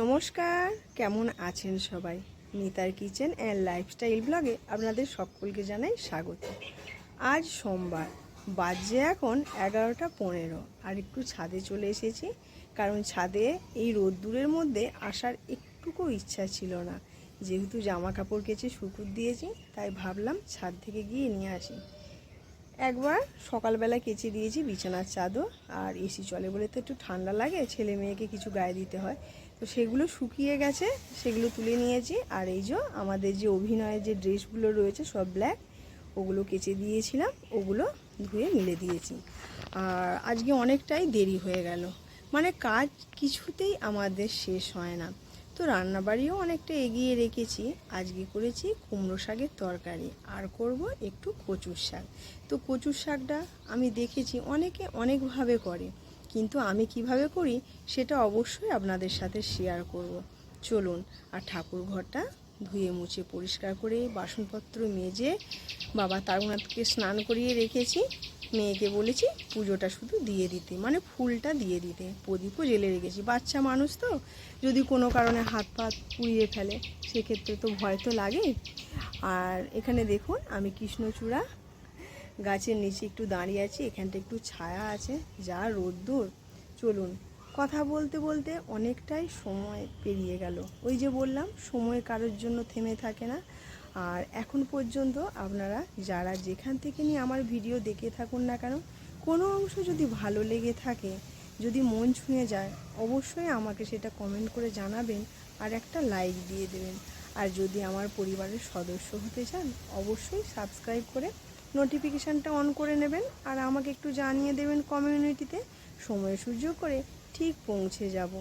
নমস্কার, কেমন আছেন সবাই? মিতার কিচেন অ্যান্ড লাইফস্টাইল ব্লগে আপনাদের সকলকে জানাই স্বাগত। আজ সোমবার বাজে এখন এগারোটা পনেরো আর একটু ছাদে চলে এসেছি কারণ ছাদে এই রোদ্দুরের মধ্যে আসার একটুকু ইচ্ছা ছিল না। যেহেতু জামা কাপড় কেচে শুকুর দিয়েছি, তাই ভাবলাম ছাদ থেকে গিয়ে নিয়ে আসি। একবার সকালবেলা কেচে দিয়েছি বিছানার চাদর, আর এসি চলে বলে তো একটু ঠান্ডা লাগে, ছেলে মেয়েকে কিছু গায়ে দিতে হয়। তো সেগুলো শুকিয়ে গেছে, সেগুলো তুলে নিয়েছি। আর এই যে আমাদের যে অভিনয়ের যে ড্রেসগুলো রয়েছে সব ব্ল্যাক ওগুলো কেচে দিয়েছিলাম, ওগুলো ধুয়ে মিলে দিয়েছি। আর আজকে অনেকটাই দেরি হয়ে গেল। মানে কাজ কিছুতেই আমাদের শেষ হয় না। তো রান্নাবাড়িও অনেকটা এগিয়ে রেখেছি। আজকে করেছি কুমড়ো শাকের তরকারি। আর করব একটু কচুর শাক। তো কচুর শাকটা আমি দেখেছি অনেকে অনেকভাবে করে। কিন্তু আমি কীভাবে করি সেটা অবশ্যই আপনাদের সাথে শেয়ার করব। চলুন, আর ঠাকুর ঘরটা ধুয়ে মুছে পরিষ্কার করে বাসনপত্র মেজে বাবা তারুণাথকে স্নান করিয়ে রেখেছি। মেয়েকে বলেছি পুজোটা শুধু দিয়ে দিতে মানে ফুলটা দিয়ে দিতে। প্রদীপও জেলে রেখেছি। বাচ্চা মানুষ তো, যদি কোনো কারণে হাত পা পুড়িয়ে ফেলে, সেক্ষেত্রে তো ভয় তো লাগেই। আর এখানে দেখুন, আমি কৃষ্ণচূড়া গাছের নিচে একটু দাঁড়িয়ে আছি, এখানটা একটু ছায়া আছে, যা রোদ্দুর। চলুন, কথা বলতে বলতে অনেকটাই সময় পেরিয়ে গেল। ওই যে বললাম, সময় কারোর জন্য থেমে থাকে না। আর এখন পর্যন্ত আপনারা যারা যেখান থেকে নিয়ে আমার ভিডিও দেখে থাকুন না কেন, কোনো অংশ যদি ভালো লেগে থাকে, যদি মন ছুঁয়ে যায়, অবশ্যই আমাকে সেটা কমেন্ট করে জানাবেন আর একটা লাইক দিয়ে দেবেন। আর যদি আমার পরিবারের সদস্য হতে চান, অবশ্যই সাবস্ক্রাইব করে নোটিফিকেশানটা অন করে নেবেন আর আমাকে একটু জানিয়ে দেবেন কমিউনিটিতে। সময় সুযোগ করে ঠিক পৌঁছে যাব।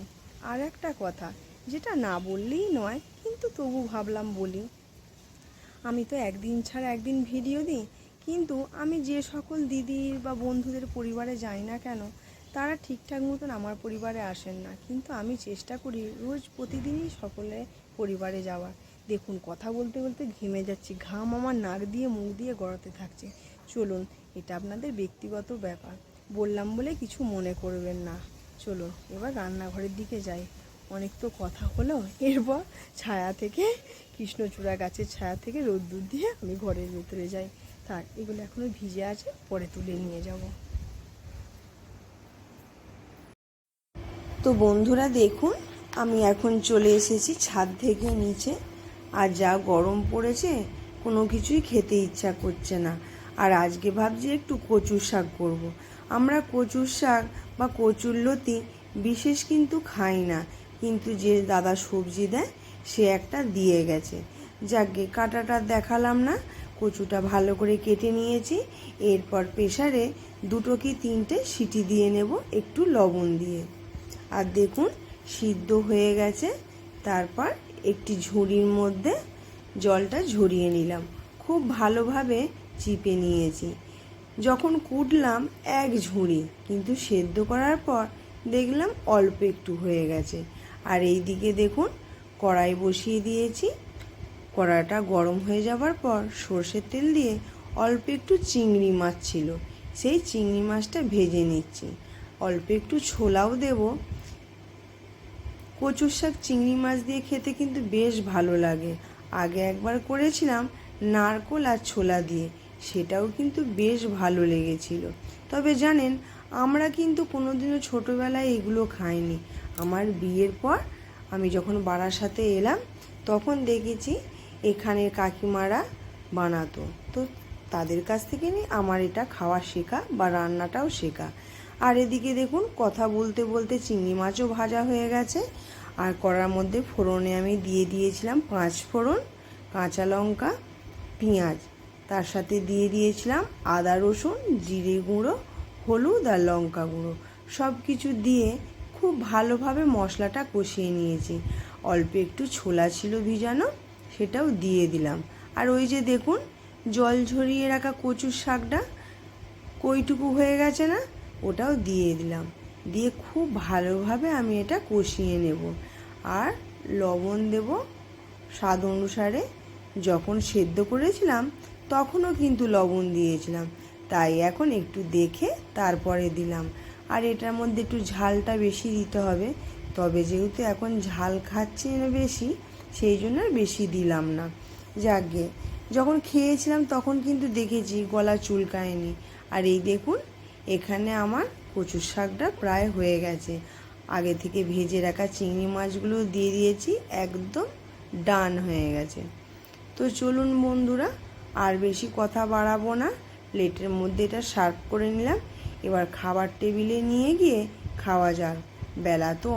আর একটা কথা, যেটা না বললেই নয়, কিন্তু তবু ভাবলাম বলি। আমি তো একদিন ছাড়া একদিন ভিডিও দিই, কিন্তু আমি যে সকল দিদির বা বন্ধুদের পরিবারে যাই না কেন, তারা ঠিকঠাক মতন আমার পরিবারে আসেন না। কিন্তু আমি চেষ্টা করি রোজ প্রতিদিনই সকলে পরিবারে যাওয়ার। দেখুন, কথা বলতে বলতে ঘেমে যাচ্ছি। ঘাম আমার নাক দিয়ে, মুখ দিয়ে গড়াতে থাকছে। চলুন, এটা আপনাদের ব্যক্তিগত ব্যাপার। বললাম বলে কিছু মনে করবেন না। চলুন, এবার রান্নাঘরের দিকে যাই। অনেক তো কথা হলো। এরপর ছায়া থেকে, কৃষ্ণচূড়া গাছের ছায়া থেকে রোদ্দুর দিয়ে আমি ঘরের ভেতরে যাই। থাক, এগুলো এখনও ভিজে আছে, পরে তুলে নিয়ে যাব। তো বন্ধুরা, দেখুন, আমি এখন চলে এসেছি ছাদ থেকে নিচে। আর যা গরম পড়েছে, কোনো কিছুই খেতে ইচ্ছা করছে না। আর আজকে ভাবছি একটু কচুর শাক করব। আমরা কচুর শাক বা কচুর লতি বিশেষ কিন্তু খাই না। কিন্তু যে দাদা সবজি দেয়, সে একটা দিয়ে গেছে। যাকে কাটাটা দেখালাম না। কচুটা ভালো করে কেটে নিয়েছি। এরপর প্রেশারে দুটো কি তিনটে সিটি দিয়ে নেব, একটু লবণ দিয়ে। আর দেখুন, সিদ্ধ হয়ে গেছে। তারপর একটি ঝুড়ির মধ্যে জলটা ঝরিয়ে নিলাম। খুব ভালোভাবে চিপে নিয়েছি। যখন কুটলাম এক ঝুড়ি, কিন্তু সেদ্ধ করার পর দেখলাম অল্প একটু হয়ে গেছে। আর এই দিকে দেখুন, কড়াই বসিয়ে দিয়েছি। কড়াটা গরম হয়ে যাবার পর সর্ষের তেল দিয়ে অল্প একটু চিংড়ি মাছ ছিল। সেই চিংড়ি মাছটা ভেজে নিচ্ছি। অল্প একটু ছোলাও দেবো। কচুর শাক চিংড়ি মাছ দিয়ে খেতে কিন্তু বেশ ভালো লাগে। আগে একবার করেছিলাম নারকোল আর ছোলা দিয়ে, সেটাও কিন্তু বেশ ভালো লেগেছিল। তবে জানেন, আমরা কিন্তু কোনোদিনও ছোটোবেলায় এগুলো খাইনি। আমার বিয়ের পর আমি যখন বারাসাতে এলাম, তখন দেখেছি এখানের কাকিমারা বানাতো। তো তাদের কাছ থেকে নিয়ে আমার এটা খাওয়া শেখা বা রান্নাটাও শেখা। আর এদিকে দেখুন, কথা বলতে বলতে চিংড়ি মাছও ভাজা হয়ে গেছে। আর কড়ার মধ্যে ফোড়নে আমি দিয়ে দিয়েছিলাম পাঁচ ফোড়ন, কাঁচা লঙ্কা, পেঁয়াজ। তার সাথে দিয়ে দিয়েছিলাম আদা রসুন, জিরে গুঁড়ো, হলুদ আর লঙ্কা গুঁড়ো। সব কিছু দিয়ে খুব ভালোভাবে মশলাটা কষিয়ে নিয়েছি। অল্প একটু ছোলা ছিল ভিজানো, সেটাও দিয়ে দিলাম। আর ওই যে দেখুন, জল ঝরিয়ে রাখা কচুর শাকটা, কইটুকু হয়ে গেছে না? ওটাও দিয়ে দিলাম। দিয়ে খুব ভালোভাবে আমি এটা কষিয়ে নেব। আর লবণ দেব স্বাদ অনুসারে। যখন সেদ্ধ করেছিলাম, তখনও কিন্তু লবণ দিয়েছিলাম। তাই এখন একটু দেখে তারপরে দিলাম। আর এটার মধ্যে একটু ঝালটা বেশি দিতে হবে। তবে যেহেতু এখন ঝাল খাচ্ছি না বেশি, সেই জন্য আর বেশি দিলাম না। যাকগে যখন খেয়েছিলাম তখন কিন্তু দেখেছি গলা চুলকায়নি। আর এই দেখুন এখানে আমার কচু শাকটা প্রায় হয়ে গেছে। আগে থেকে ভেজে রাখা চিংড়ি মাছগুলো দিয়ে দিয়েছি, একদম ডান হয়ে গেছে। তো চলুন বন্ধুরা, আর বেশি কথা বাড়াবো না। প্লেটের মধ্যে এটা সার্ভ করে নিলাম। এবার খাবার টেবিলে নিয়ে গিয়ে খাওয়া যাক। বেলা তো